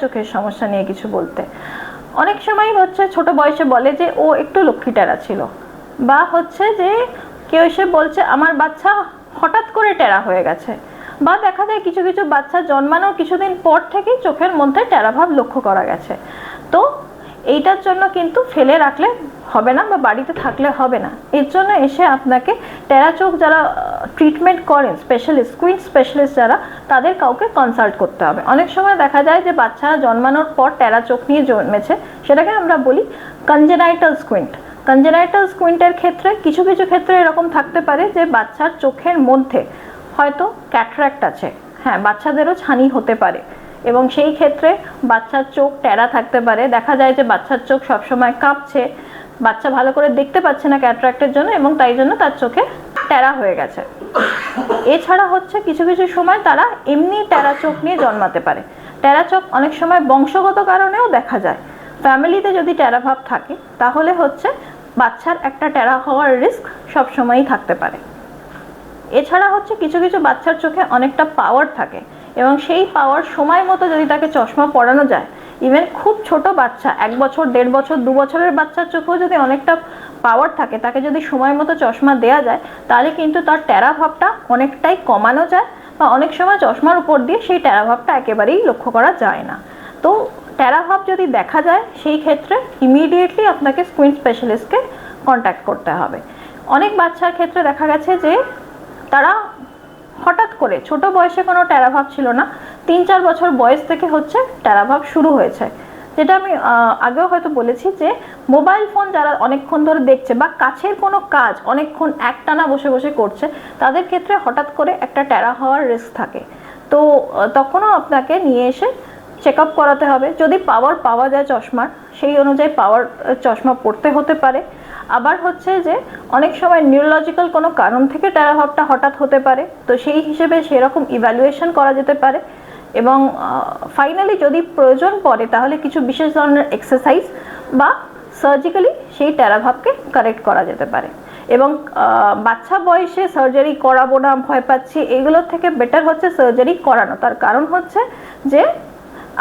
চোখের সমস্যা নিয়ে কিছু বলতে। অনেক সময় হচ্ছে ছোট বয়সে বলে যে, ও একটু লক্ষ্মী টেরা ছিল। বা হচ্ছে যে, কেউ এসে বলছে, আমার বাচ্চা হঠাৎ করে টেরা হয়ে গেছে। বা দেখা যায় কিছু কিছু বাচ্চা জন্মানোর কিছুদিন পর থেকেই চোখের মধ্যে টেরাভাব লক্ষ্য করা গেছে। তো এইটার জন্য কিন্তু ফেলে রাখলে হবে না বা বাড়িতে থাকলে হবে না। এর জন্য এসে আপনাকে টেরা চোখ যারা ট্রিটমেন্ট করেন স্পেশালিস্ট কুইন স্পেশালিস্ট যারা, তাদের কাউকে কনসাল্ট করতে হবে। অনেক সময় দেখা যায় যে বাচ্চারা জন্মানোর পর টেরা চোখ নিয়ে জন্মেছে, সেটাকে আমরা বলি কনজেনাইটাল স্কুইন্ট কনজেনাইটাল স্কুইন্টের ক্ষেত্রে, কিছু কিছু ক্ষেত্রে এরকম থাকতে পারে যে বাচ্চার চোখের মধ্যে হয়তো ক্যাটরাক্ট আছে। হ্যাঁ বাচ্চাদেরও ছানি হতে পারে। এবং সেই ক্ষেত্রে বাচ্চার চোখ টেরা থাকতে পারে। দেখা যায় যে বাচ্চার চোখ সবসময় কাঁপছে, বাচ্চা ভালো করে দেখতে পাচ্ছে না ক্যাটরাক্টের জন্য এবং তাই জন্য তার চোখে টেরা হয়ে গেছে। এছাড়া হচ্ছে কিছু কিছু সময় তারা এমনি টেরা চোখ নিয়ে জন্মাতে পারে। টেরা চোখ অনেক সময় বংশগত কারণেও দেখা যায়। ফ্যামিলিতে যদি টেরা ভাব থাকে, তাহলে হচ্ছে বাচ্চার একটা টেরা হওয়ার রিস্ক সবসময়ই থাকতে পারে। এছাড়া হচ্ছে কিছু কিছু বাচ্চার চোখে অনেকটা পাওয়ার থাকে। এবং সেই পাওয়ার সময় মতো যদি তাকে চশমা পরানো যায়। ইভেন খুব ছোট বাচ্চা, এক বছর, দেড় বছর, দু বছরের বাচ্চার চোখেও যদি অনেকটা পাওয়ার থাকে, তাকে যদি সময় মতো চশমা দেওয়া যায়, তাহলে কিন্তু তার টেরা ভাবটা অনেকটাই কমানো যায় বা অনেক সময় চশমার উপর দিয়ে সেই টেরা ভাবটা একেবারেই লক্ষ্য করা যায় না। তো টেরা ভাব যদি দেখা যায়, সেই ক্ষেত্রে ইমিডিয়েটলি আপনাকে স্কুইন স্পেশালিস্টকে কন্ট্যাক্ট করতে হবে। অনেক বাচ্চার ক্ষেত্রে দেখা গেছে যে, তারা হঠাৎ করে, ছোট বয়সে কোনো ট্যারাভাব ছিল না, তিন চার বছর বয়স থেকে হচ্ছে ট্যারাভাব শুরু হয়েছে। যেটা আমি আগেও হয়তো বলেছি যে, মোবাইল ফোন যারা অনেকক্ষণ ধরে দেখছে বা কাছের কোনো কাজ অনেকক্ষণ একটানা বসে বসে করছে, তাদের ক্ষেত্রে হঠাৎ করে একটা ট্যারা হওয়ার রিস্ক থাকে। তো তখনও আপনাকে নিয়ে এসে চেক আপ করাতে হবে। যদি পাওয়ার পাওয়া যায় চশমার, সেই অনুযায়ী পাওয়ার চশমা পড়তে হতে পারে। আবার হচ্ছে যে অনেক সময় নিউরোলজিক্যাল কোনো কারণ থেকে ট্যারাভাবটা হঠাৎ হতে পারে, তো সেই হিসেবে সেরকম ইভ্যালুয়েশন করা যেতে পারে এবং ফাইনালি যদি প্রয়োজন পড়ে তাহলে কিছু বিশেষ ধরনের এক্সারসাইজ বা সার্জিক্যালি সেই ট্যারাভাবকে কারেক্ট করা যেতে পারে। এবং বাচ্চা বয়সে সার্জারি করাবো না, ভয় পাচ্ছি এগুলোর থেকে বেটার হচ্ছে সার্জারি করানো। তার কারণ হচ্ছে যে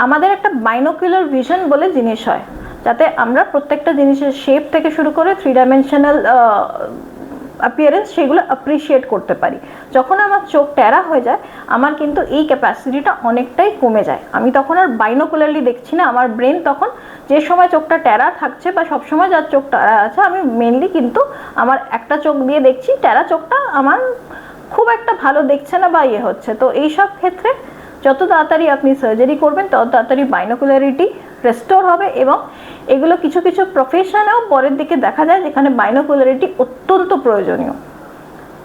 আমাদের একটা বাইনোকুলার ভিশন বলে জিনিস হয়। যাতে আমরা প্রত্যেকটা জিনিসের শেপ থেকে শুরু করে থ্রি ডাইমেনশনাল অ্যাপিয়ারেন্স সেগুলো অ্যাপ্রিসিয়েট করতে পারি। যখন আমার চোখ ট্যারা হয়ে যায়, আমার কিন্তু এই ক্যাপাসিটিটা অনেকটাই কমে যায়। আমি তখন আর বাইনোকুলারলি দেখছি না, আমার ব্রেন তখন যে সময় চোখটা ট্যারা থাকছে বা সবসময় যার চোখ ট্যারা আছে, আমি মেনলি কিন্তু আমার একটা চোখ দিয়ে দেখছি ট্যারা চোখটা আমার খুব একটা ভালো দেখছে না বা ইয়ে হচ্ছে। তো এই সব ক্ষেত্রে যত তাড়াতাড়ি আপনি সার্জারি করবেন, তত তাড়াতাড়ি বাইনোকুলারিটি রেস্টোর হবে এবং এগুলো কিছু কিছু প্রফেশনেও পরের দিকে দেখা যায় যেখানে বাইনোকুলারিটি অত্যন্ত প্রয়োজনীয়।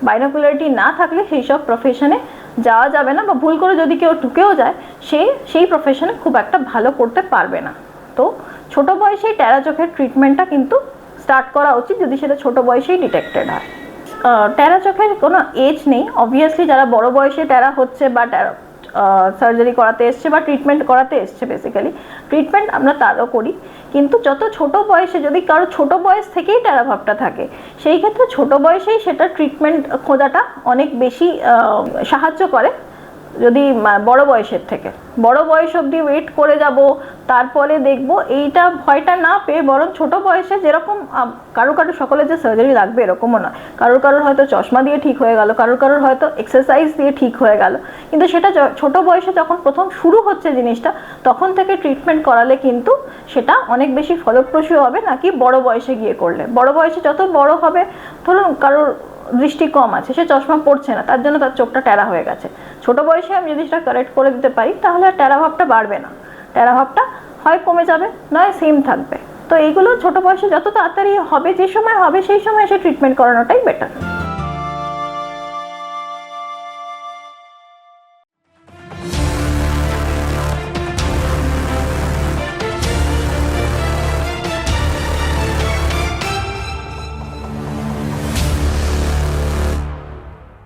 বাইনোকুলারিটি না থাকলে সেই সব প্রফেশনে যাওয়া যাবে না বা ভুল করে যদি কেউ ঢুকেও যায়, সে সেই প্রফেশনে খুব একটা ভালো করতে পারবে না। তো ছোট বয়সেই টেরা চোখের ট্রিটমেন্টটা কিন্তু স্টার্ট করা উচিত যদি সেটা ছোট বয়সেই ডিটেক্টেড হয়। টেরা চোখের কোনো এজ নেই। অবভিয়াসলি যারা বড় বয়সে ট্যারা হচ্ছে বা সার্জারি করাতে এসছে বা ট্রিটমেন্ট করাতে এসছে বেসিক্যালি ট্রিটমেন্ট আমরা তারও করি, কিন্তু যত ছোট বয়সে যদি কারও ছোট বয়স থেকেই ট্যারাভাবটা থাকে, সেই ক্ষেত্রে ছোট বয়সেই সেটা ট্রিটমেন্ট খোঁজাটা অনেক বেশি সাহায্য করে। যদি বড় বয়সের থেকে। বড় বয়স অবধি ওয়েট করে যাব, তারপরে দেখব এইটা ভয়টা না পেয়ে বরং ছোট বয়সে যেরকম কারও কারও সকলের যে সার্জারি লাগবে এরকমও নয় কারোর কারোর হয়তো চশমা দিয়ে ঠিক হয়ে গেল, কারোর কারোর হয়তো এক্সারসাইজ দিয়ে ঠিক হয়ে গেল। কিন্তু সেটা ছোট বয়সে যখন প্রথম শুরু হচ্ছে জিনিসটা, তখন থেকে ট্রিটমেন্ট করালে কিন্তু সেটা অনেক বেশি ফলপ্রসূ হবে নাকি বড় বয়সে গিয়ে করলে। বড় বয়সে যত বড় হবে, ধরুন কারোর দৃষ্টি কম আছে, সে চশমা পড়ছে না, তার জন্য তার চোখটা ট্যারা হয়ে গেছে। ছোট বয়সে আমি যদি সেটা কারেক্ট করে দিতে পারি, তাহলে আর ট্যারা ভাবটা বাড়বে না। ট্যারা ভাবটা হয় কমে যাবে, নয় সেম থাকবে। তো এইগুলো ছোট বয়সে যত তাড়াতাড়ি হবে, যে সময় হবে, সেই সময় সে ট্রিটমেন্ট করানোটাই বেটার